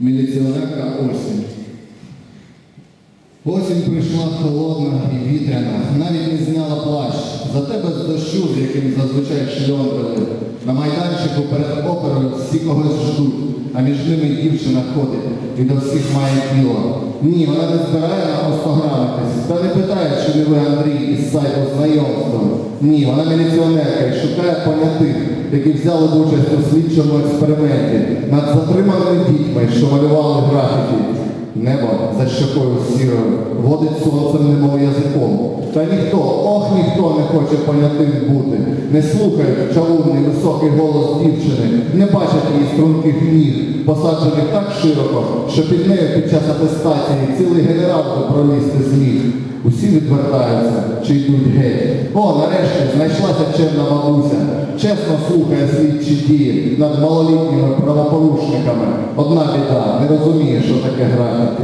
Міліціонерка осінь. Осінь прийшла холодна і вітряна, навіть не зняла плащ. За тебе з дощу, з яким зазвичай шльондали. На майданчику перед оперою всі когось ждуть, а між ними дівчина ходить і до всіх має тіло. Ні, вона не збирає на постограмитись, та не ви Андрій із сайту знайомства. Ні, вона міліціонерка і шукає понятих, які взяли участь у слідчому експерименті над затриманими дітьми, що малювали графіті. Небо за щокою сірою, водить сонцем немов язиком. Та ніхто, ох ніхто не хоче понятим бути. Не слухають чавунний високий голос дівчини, не бачать її струнких ніг, посаджених так широко, що під нею під час атестації цілий генератор пролізти зміг. Відвертаються чи йдуть геть. О, нарешті знайшлася чемна бабуся. Чесно слухає слідчі дії над малолітніми правопорушниками. Одна біда, не розуміє, що таке графіті.